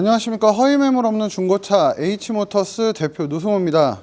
안녕하십니까 허위 매물 없는 중고차 H모터스 대표 노승호입니다.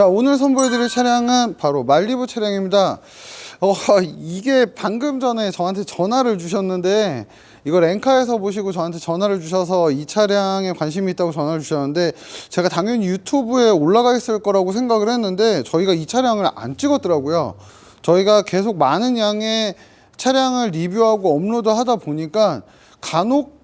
자 오늘 선보여드릴 차량은 바로 말리부 차량입니다. 어 이게 방금 전에 저한테 전화를 주셨는데 이걸 앵카에서 보시고 저한테 전화를 주셔서 이 차량에 관심이 있다고 전화를 주셨는데 제가 당연히 유튜브에 올라가 있을 거라고 생각을 했는데 저희가 이 차량을 안 찍었더라고요. 저희가 계속 많은 양의 차량을 리뷰하고 업로드 하다 보니까 간혹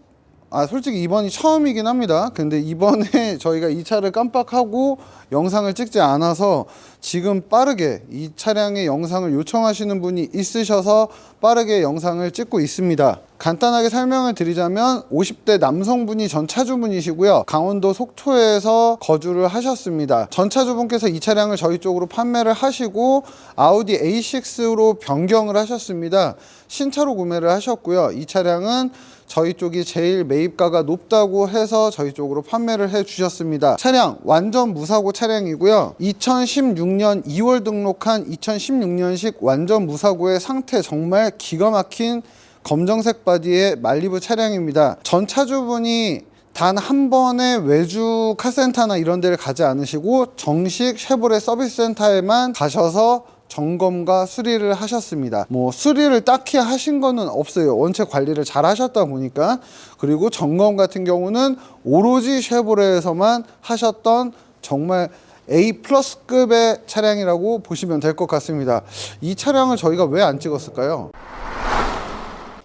아 솔직히 이번이 처음이긴 합니다. 근데 이번에 저희가 이 차를 깜빡하고 영상을 찍지 않아서 지금 빠르게 이 차량의 영상을 요청하시는 분이 있으셔서 빠르게 영상을 찍고 있습니다. 간단하게 설명을 드리자면 50대 남성분이 전 차주분이시고요. 강원도 속초에서 거주를 하셨습니다. 전 차주분께서 이 차량을 저희 쪽으로 판매를 하시고 아우디 A6로 변경을 하셨습니다. 신차로 구매를 하셨고요. 이 차량은 저희 쪽이 제일 매입가가 높다고 해서 저희 쪽으로 판매를 해 주셨습니다. 차량 완전 무사고 차량이고요. 2016년 2월 등록한 2016년식 완전 무사고의 상태 정말 기가 막힌 검정색 바디의 말리부 차량입니다. 전 차주분이 단한 번의 외주 카센터나 이런 데를 가지 않으시고 정식 쉐보레 서비스 센터에만 가셔서 점검과 수리를 하셨습니다. 뭐 수리를 딱히 하신 거는 없어요. 원체 관리를 잘 하셨다 보니까 그리고 점검 같은 경우는 오로지 쉐보레에서만 하셨던 정말 A 플러스급의 차량이라고 보시면 될 것 같습니다. 이 차량을 저희가 왜 안 찍었을까요?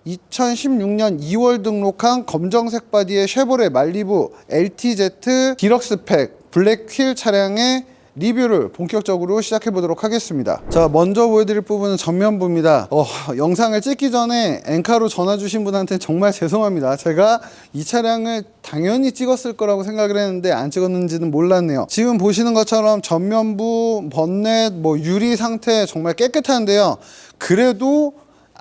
2016년 2월 등록한 검정색 바디의 쉐보레 말리부 LTZ 디럭스 팩 블랙 휠 차량의 리뷰를 본격적으로 시작해 보도록 하겠습니다. 자, 먼저 보여드릴 부분은 전면부입니다. 어, 영상을 찍기 전에 엔카로 전화 주신 분한테 정말 죄송합니다. 제가 이 차량을 당연히 찍었을 거라고 생각을 했는데 안 찍었는지는 몰랐네요. 지금 보시는 것처럼 전면부, 번넷, 뭐 유리 상태 정말 깨끗한데요. 그래도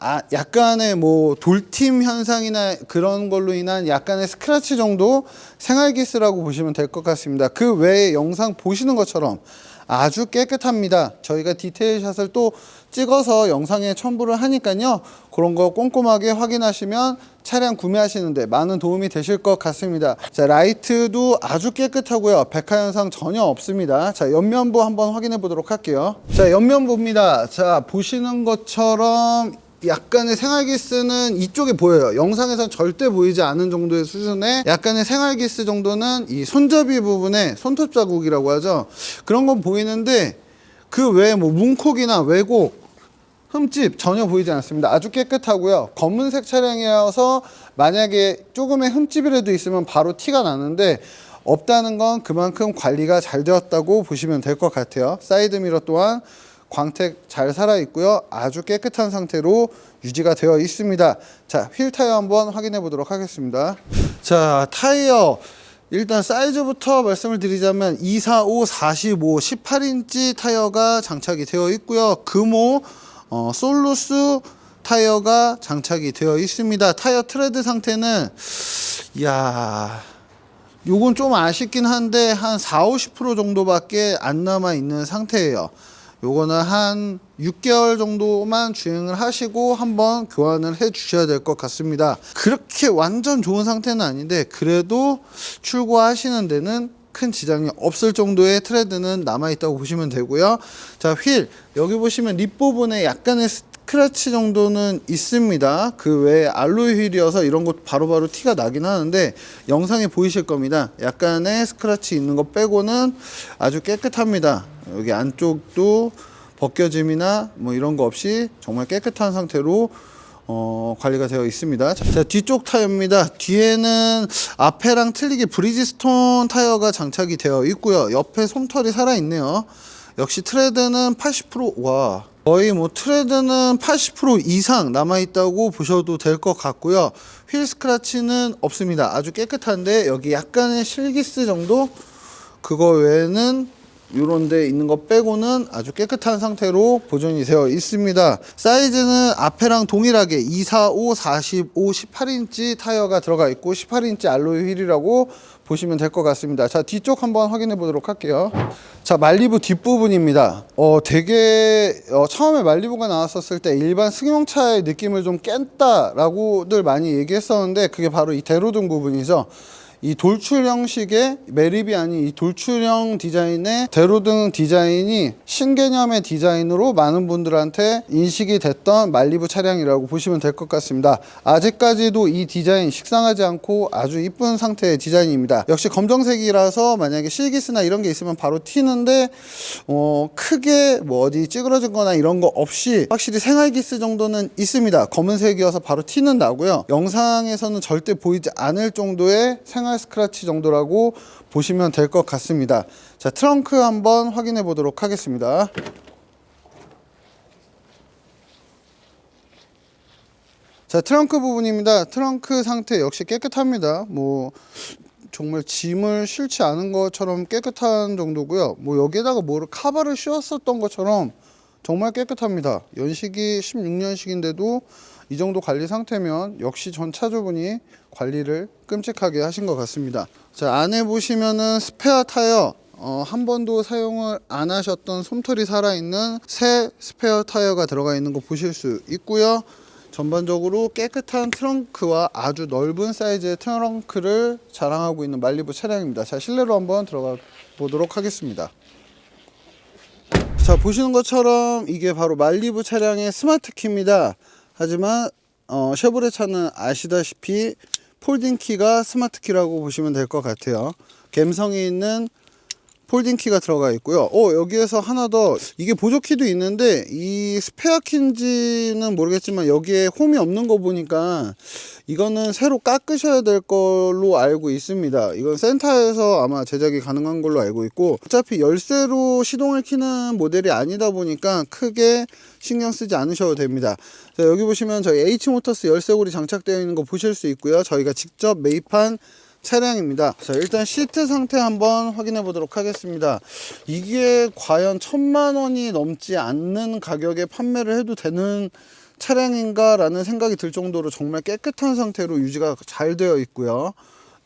아, 약간의 뭐 돌팀 현상이나 그런 걸로 인한 약간의 스크래치 정도 생활기스라고 보시면 될 것 같습니다. 그 외에 영상 보시는 것처럼 아주 깨끗합니다. 저희가 디테일 샷을 또 찍어서 영상에 첨부를 하니까요. 그런 거 꼼꼼하게 확인하시면 차량 구매하시는데 많은 도움이 되실 것 같습니다. 자, 라이트도 아주 깨끗하고요. 백화 현상 전혀 없습니다. 자, 옆면부 한번 확인해 보도록 할게요. 자, 옆면부입니다. 자, 보시는 것처럼 약간의 생활기스는 이쪽에 보여요. 영상에선 절대 보이지 않은 정도의 수준의 약간의 생활기스 정도는 이 손잡이 부분에 손톱 자국이라고 하죠. 그런 건 보이는데 그 외에 뭐 문콕이나 왜곡 흠집 전혀 보이지 않습니다. 아주 깨끗하고요. 검은색 차량이어서 만약에 조금의 흠집이라도 있으면 바로 티가 나는데 없다는 건 그만큼 관리가 잘 되었다고 보시면 될 것 같아요. 사이드 미러 또한 광택 잘 살아 있고요. 아주 깨끗한 상태로 유지가 되어 있습니다. 자, 휠 타이어 한번 확인해 보도록 하겠습니다. 자, 타이어 일단 사이즈부터 말씀을 드리자면 245, 45, 18인치 타이어가 장착이 되어 있고요. 금호 어, 솔루스 타이어가 장착이 되어 있습니다. 타이어 트레드 상태는 이야 요건 좀 아쉽긴 한데 한 4, 50% 정도밖에 안 남아 있는 상태예요. 요거는 한 6개월 정도만 주행을 하시고 한번 교환을 해 주셔야 될 것 같습니다. 그렇게 완전 좋은 상태는 아닌데 그래도 출고하시는 데는 큰 지장이 없을 정도의 트레드는 남아 있다고 보시면 되고요. 자, 휠 여기 보시면 립 부분에 약간의 스크래치 정도는 있습니다. 그 외에 알로이 휠이어서 이런 것 바로바로 티가 나긴 하는데 영상에 보이실 겁니다. 약간의 스크래치 있는 거 빼고는 아주 깨끗합니다. 여기 안쪽도 벗겨짐이나 뭐 이런 거 없이 정말 깨끗한 상태로 어, 관리가 되어 있습니다. 자, 뒤쪽 타이어입니다. 뒤에는 앞에랑 틀리게 브리지스톤 타이어가 장착이 되어 있고요. 옆에 솜털이 살아 있네요. 역시 트레드는 80%와 거의 뭐 트레드는 80% 이상 남아 있다고 보셔도 될 것 같고요. 휠 스크래치는 없습니다. 아주 깨끗한데 여기 약간의 실기스 정도 그거 외에는 요런 데 있는 거 빼고는 아주 깨끗한 상태로 보존이 되어 있습니다. 사이즈는 앞에랑 동일하게 2, 4, 5, 45, 18인치 타이어가 들어가 있고 18인치 알로이 휠이라고 보시면 될 것 같습니다. 자, 뒤쪽 한번 확인해 보도록 할게요. 자, 말리부 뒷부분입니다. 어, 되게 어, 처음에 말리부가 나왔었을 때 일반 승용차의 느낌을 좀 깼다라고들 많이 얘기했었는데 그게 바로 이 대로등 부분이죠. 이 돌출 형식의 매립이 아닌 이 돌출형 디자인의 대로등 디자인이 신개념의 디자인으로 많은 분들한테 인식이 됐던 말리부 차량이라고 보시면 될 것 같습니다. 아직까지도 이 디자인 식상하지 않고 아주 이쁜 상태의 디자인입니다. 역시 검정색이라서 만약에 실기스나 이런 게 있으면 바로 튀는데 어, 크게 뭐 어디 찌그러진 거나 이런 거 없이 확실히 생활기스 정도는 있습니다. 검은색이어서 바로 티는 나고요. 영상에서는 절대 보이지 않을 정도의 생활 스크래치 정도라고 보시면 될 것 같습니다. 자, 트렁크 한번 확인해 보도록 하겠습니다. 자, 트렁크 부분입니다. 트렁크 상태 역시 깨끗합니다. 뭐 정말 짐을 실지 않은 것처럼 깨끗한 정도고요. 뭐 여기에다가 뭐를 카바를 씌웠었던 것처럼 정말 깨끗합니다. 연식이 16년식인데도 이 정도 관리 상태면 역시 전 차주분이 관리를 끔찍하게 하신 것 같습니다. 자, 안에 보시면은 스페어 타이어 어, 한 번도 사용을 안 하셨던 솜털이 살아있는 새 스페어 타이어가 들어가 있는 거 보실 수 있고요. 전반적으로 깨끗한 트렁크와 아주 넓은 사이즈의 트렁크를 자랑하고 있는 말리부 차량입니다. 자, 실내로 한번 들어가 보도록 하겠습니다. 자, 보시는 것처럼 이게 바로 말리부 차량의 스마트 키입니다. 하지만 어, 쉐보레 차는 아시다시피 폴딩 키가 스마트 키라고 보시면 될 것 같아요. 감성이 있는 폴딩 키가 들어가 있고요. 어, 여기에서 하나 더 이게 보조 키도 있는데 이 스페어 키인지는 모르겠지만 여기에 홈이 없는 거 보니까 이거는 새로 깎으셔야 될 걸로 알고 있습니다. 이건 센터에서 아마 제작이 가능한 걸로 알고 있고 어차피 열쇠로 시동을 키는 모델이 아니다 보니까 크게 신경 쓰지 않으셔도 됩니다. 자, 여기 보시면 저희 H모터스 열쇠고리 장착되어 있는 거 보실 수 있고요. 저희가 직접 매입한 차량입니다. 자, 일단 시트 상태 한번 확인해 보도록 하겠습니다. 이게 과연 천만 원이 넘지 않는 가격에 판매를 해도 되는 차량인가 라는 생각이 들 정도로 정말 깨끗한 상태로 유지가 잘 되어 있고요.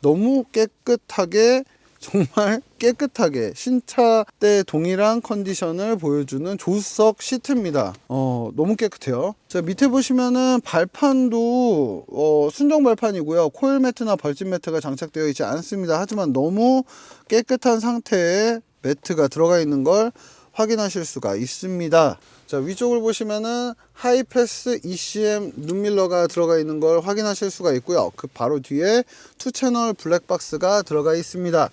너무 깨끗하게 정말 깨끗하게 신차 때 동일한 컨디션을 보여주는 조수석 시트입니다. 어, 너무 깨끗해요. 자, 밑에 보시면은 발판도 어, 순정 발판이고요. 코일 매트나 벌집 매트가 장착되어 있지 않습니다. 하지만 너무 깨끗한 상태의 매트가 들어가 있는 걸 확인하실 수가 있습니다. 자, 위쪽을 보시면은 하이패스 ECM 눈밀러가 들어가 있는 걸 확인하실 수가 있고요. 그 바로 뒤에 투 채널 블랙박스가 들어가 있습니다.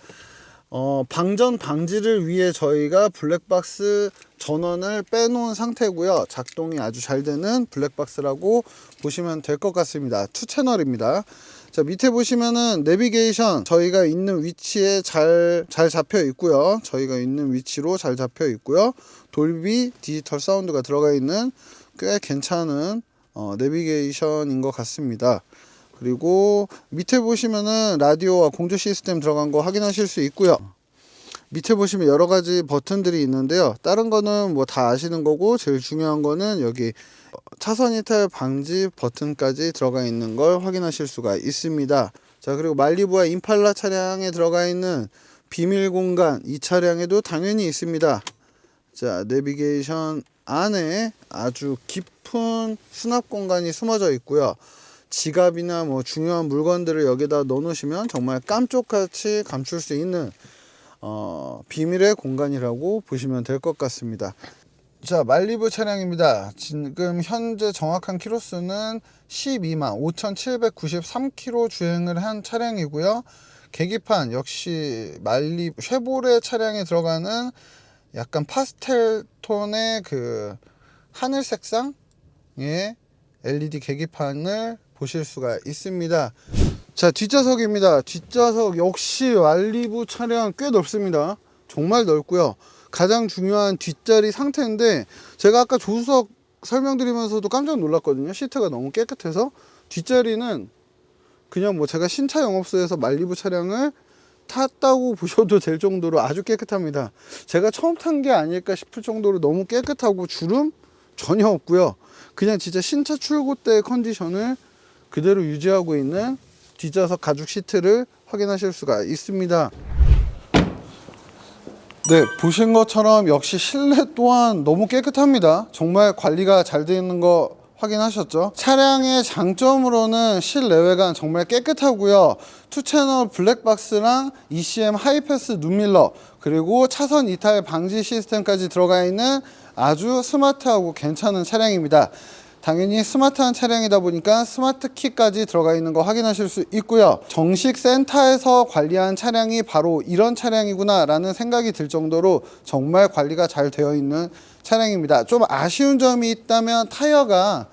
어, 방전 방지를 위해 저희가 블랙박스 전원을 빼놓은 상태고요. 작동이 아주 잘 되는 블랙박스라고 보시면 될 것 같습니다. 투 채널입니다. 자, 밑에 보시면은 내비게이션 저희가 있는 위치에 잘, 잘 잡혀 있고요. 저희가 있는 위치로 잘 잡혀 있고요. 돌비 디지털 사운드가 들어가 있는 꽤 괜찮은 어, 내비게이션인 것 같습니다. 그리고 밑에 보시면은 라디오와 공조 시스템 들어간 거 확인하실 수 있고요. 밑에 보시면 여러 가지 버튼들이 있는데요. 다른 거는 뭐 다 아시는 거고 제일 중요한 거는 여기 차선 이탈 방지 버튼까지 들어가 있는 걸 확인하실 수가 있습니다. 자, 그리고 말리부와 임팔라 차량에 들어가 있는 비밀 공간 이 차량에도 당연히 있습니다. 자, 내비게이션 안에 아주 깊은 수납 공간이 숨어져 있고요. 지갑이나 뭐 중요한 물건들을 여기다 넣어 놓으시면 정말 깜짝같이 감출 수 있는 어, 비밀의 공간이라고 보시면 될 것 같습니다. 자, 말리부 차량입니다. 지금 현재 정확한 키로수는 12만 5,793km 주행을 한 차량이고요. 계기판 역시 말리 쉐보레 차량에 들어가는 약간 파스텔 톤의 그 하늘 색상의 LED 계기판을 보실 수가 있습니다. 자, 뒷좌석입니다. 뒷좌석 역시 말리부 차량 꽤 넓습니다. 정말 넓고요. 가장 중요한 뒷자리 상태인데 제가 아까 조수석 설명드리면서도 깜짝 놀랐거든요. 시트가 너무 깨끗해서 뒷자리는 그냥 뭐 제가 신차 영업소에서 말리부 차량을 탔다고 보셔도 될 정도로 아주 깨끗합니다. 제가 처음 탄 게 아닐까 싶을 정도로 너무 깨끗하고 주름 전혀 없고요. 그냥 진짜 신차 출고 때의 컨디션을 그대로 유지하고 있는 뒷좌석 가죽 시트를 확인하실 수가 있습니다. 네, 보신 것처럼 역시 실내 또한 너무 깨끗합니다. 정말 관리가 잘 되어 있는 거 확인하셨죠? 차량의 장점으로는 실내외관 정말 깨끗하고요. 투채널 블랙박스랑 ECM 하이패스 눈밀러 그리고 차선 이탈 방지 시스템까지 들어가 있는 아주 스마트하고 괜찮은 차량입니다. 당연히 스마트한 차량이다 보니까 스마트 키까지 들어가 있는 거 확인하실 수 있고요. 정식 센터에서 관리한 차량이 바로 이런 차량이구나 라는 생각이 들 정도로 정말 관리가 잘 되어 있는 차량입니다. 좀 아쉬운 점이 있다면 타이어가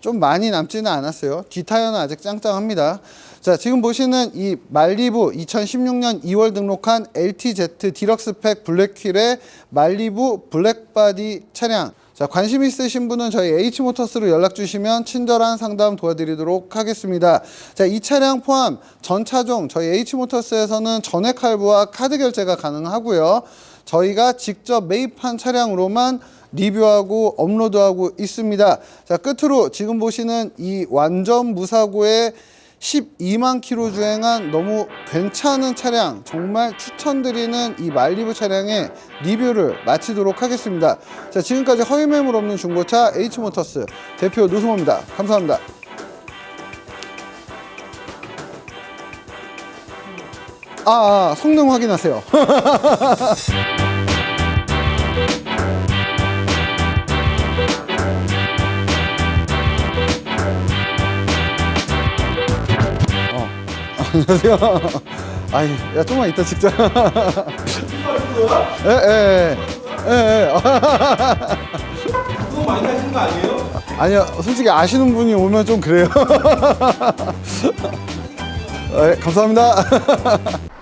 좀 많이 남지는 않았어요. 뒷타이어는 아직 짱짱합니다. 자, 지금 보시는 이 말리부 2016년 2월 등록한 LTZ 디럭스 팩 블랙휠의 말리부 블랙바디 차량. 자, 관심 있으신 분은 저희 H모터스로 연락 주시면 친절한 상담 도와드리도록 하겠습니다. 자, 이 차량 포함 전 차종 저희 H모터스에서는 전액 할부와 카드 결제가 가능하고요. 저희가 직접 매입한 차량으로만 리뷰하고 업로드하고 있습니다. 자, 끝으로 지금 보시는 이 완전 무사고의 12만 킬로 주행한 너무 괜찮은 차량 정말 추천드리는 이 말리부 차량의 리뷰를 마치도록 하겠습니다. 자 지금까지 허위 매물 없는 중고차 H모터스 대표 노승호입니다. 감사합니다. 아, 아 성능 확인하세요. 안녕하세요. 아이, 야, 좀만 이따 찍자. 예, 예, 예. 예, 예. 많이 하시는 거 아니에요? 아니요, 솔직히 아시는 분이 오면 좀 그래요. 예, 감사합니다.